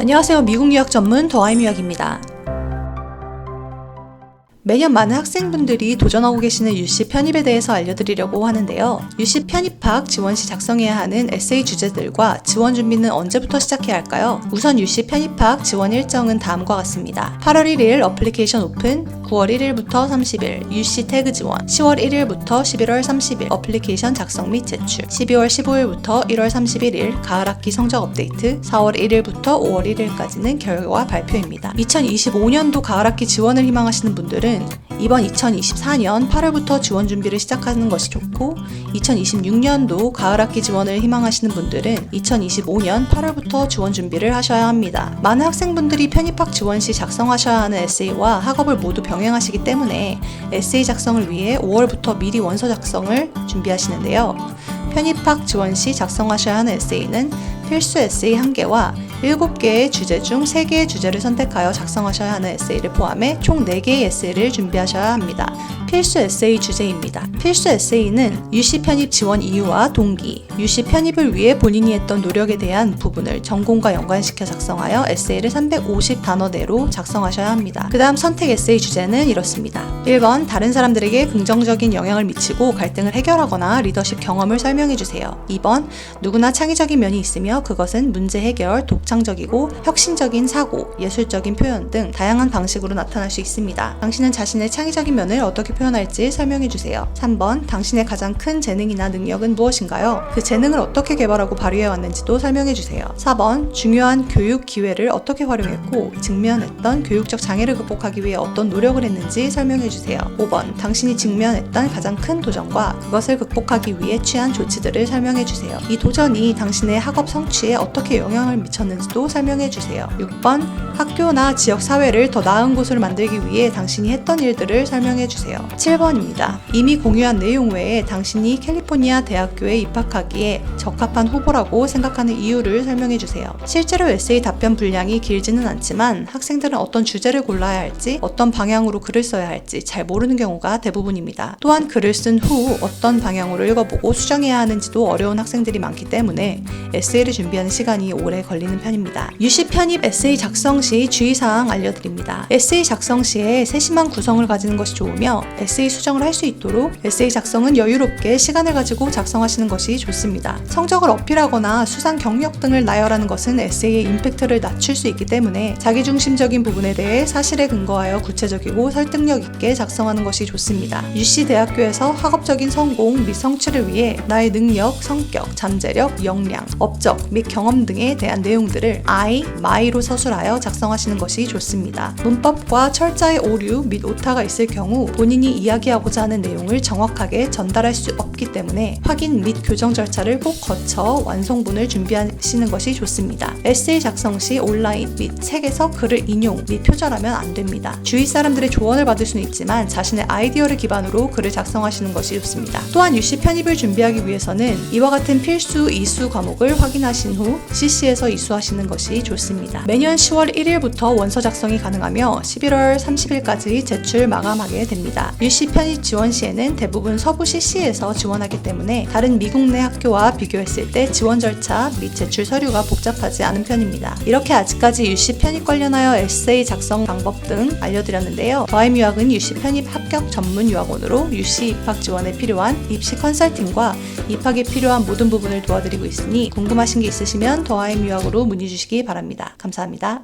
안녕하세요. 미국 유학 전문 더하임 유학입니다. 매년 많은 학생분들이 도전하고 계시는 UC 편입에 대해서 알려드리려고 하는데요. UC 편입학 지원 시 작성해야 하는 에세이 주제들과 지원 준비는 언제부터 시작해야 할까요? 우선 UC 편입학 지원 일정은 다음과 같습니다. 8월 1일 어플리케이션 오픈, 9월 1일부터 30일 UC 태그 지원, 10월 1일부터 11월 30일 어플리케이션 작성 및 제출, 12월 15일부터 1월 31일 가을 학기 성적 업데이트, 4월 1일부터 5월 1일까지는 결과 발표입니다. 2025년도 가을 학기 지원을 희망하시는 분들은 이번 2024년 8월부터 지원 준비를 시작하는 것이 좋고 2026년도 가을 학기 지원을 희망하시는 분들은 2025년 8월부터 지원 준비를 하셔야 합니다. 많은 학생분들이 편입학 지원 시 작성하셔야 하는 에세이와 학업을 모두 병행하시기 때문에 에세이 작성을 위해 5월부터 미리 원서 작성을 준비하시는데요. 편입학 지원 시 작성하셔야 하는 에세이는 필수 에세이 1개와 7개의 주제 중 3개의 주제를 선택하여 작성하셔야 하는 에세이를 포함해 총 4개의 에세이를 준비하셔야 합니다. 필수 에세이 주제입니다. 필수 에세이는 유시 편입 지원 이유와 동기, 유시 편입을 위해 본인이 했던 노력에 대한 부분을 전공과 연관시켜 작성하여 에세이를 350 단어 내로 작성하셔야 합니다. 그 다음 선택 에세이 주제는 이렇습니다. 1번 다른 사람들에게 긍정적인 영향을 미치고 갈등을 해결하거나 리더십 경험을 설명해 주세요. 2번 누구나 창의적인 면이 있으며 그것은 문제 해결, 독 창적이고 혁신적인 사고, 예술적인 표현 등 다양한 방식으로 나타날 수 있습니다. 당신은 자신의 창의적인 면을 어떻게 표현할지 설명해 주세요. 3번 당신의 가장 큰 재능이나 능력은 무엇인가요? 그 재능을 어떻게 개발하고 발휘해 왔는지도 설명해 주세요. 4번 중요한 교육 기회를 어떻게 활용했고 직면했던 교육적 장애를 극복하기 위해 어떤 노력을 했는지 설명해 주세요. 5번 당신이 직면했던 가장 큰 도전과 그것을 극복하기 위해 취한 조치들을 설명해 주세요. 이 도전이 당신의 학업 성취에 어떻게 영향을 미쳤는지 도 설명해 주세요. 6번 학교나 지역 사회를 더 나은 곳으로 만들기 위해 당신이 했던 일들을 설명해 주세요. 7번입니다. 이미 공유한 내용 외에 당신이 캘리포니아 대학교에 입학하기에 적합한 후보라고 생각하는 이유를 설명해 주세요. 실제로 에세이 답변 분량이 길지는 않지만 학생들은 어떤 주제를 골라야 할지, 어떤 방향으로 글을 써야 할지 잘 모르는 경우가 대부분입니다. 또한 글을 쓴 후 어떤 방향으로 읽어보고 수정해야 하는지도 어려운 학생들이 많기 때문에 에세이를 준비하는 시간이 오래 걸리는 편입니다. 유시 편입 에세이 작성 시 주의사항 알려드립니다. 에세이 작성 시에 세심한 구성을 가지는 것이 좋으며 에세이 수정을 할 수 있도록 에세이 작성은 여유롭게 시간을 가지고 작성하시는 것이 좋습니다. 성적을 어필하거나 수상 경력 등을 나열하는 것은 에세이의 임팩트를 낮출 수 있기 때문에 자기중심적인 부분에 대해 사실에 근거하여 구체적이고 설득력 있게 작성하는 것이 좋습니다. UC 대학교에서 학업적인 성공 및 성취를 위해 나의 능력, 성격, 잠재력, 역량, 업적 및 경험 등에 대한 내용들을 I, my로 서술하여 작성 하시는 것이 좋습니다. 문법과 철자의 오류 및 오타가 있을 경우 본인이 이야기하고자 하는 내용을 정확하게 전달할 수 없기 때문에 확인 및 교정 절차를 꼭 거쳐 완성본을 준비하시는 것이 좋습니다. 에세이 작성 시 온라인 및 책에서 글을 인용 및 표절하면 안 됩니다. 주위 사람들의 조언을 받을 수는 있지만 자신의 아이디어를 기반으로 글을 작성하시는 것이 좋습니다. 또한 유시 편입을 준비하기 위해서는 이와 같은 필수 이수 과목을 확인하신 후 CC에서 이수하시는 것이 좋습니다. 매년 10월 1일부터 원서 작성이 가능하며 11월 30일까지 제출 마감하게 됩니다. 유시 편입 지원 시에는 대부분 서부 CC에서 지원하기 때문에 다른 미국 내 학교와 비교했을 때 지원 절차 및 제출 서류가 복잡하지 않은 편입니다. 이렇게 아직까지 유시 편입 관련하여 에세이 작성 방법 등 알려드렸는데요. 더하임 유학은 유시 편입 합격 전문 유학원으로 유시 입학 지원에 필요한 입시 컨설팅과 입학에 필요한 모든 부분을 도와드리고 있으니 궁금하신 게 있으시면 더하임 유학으로 문의 주시기 바랍니다. 감사합니다.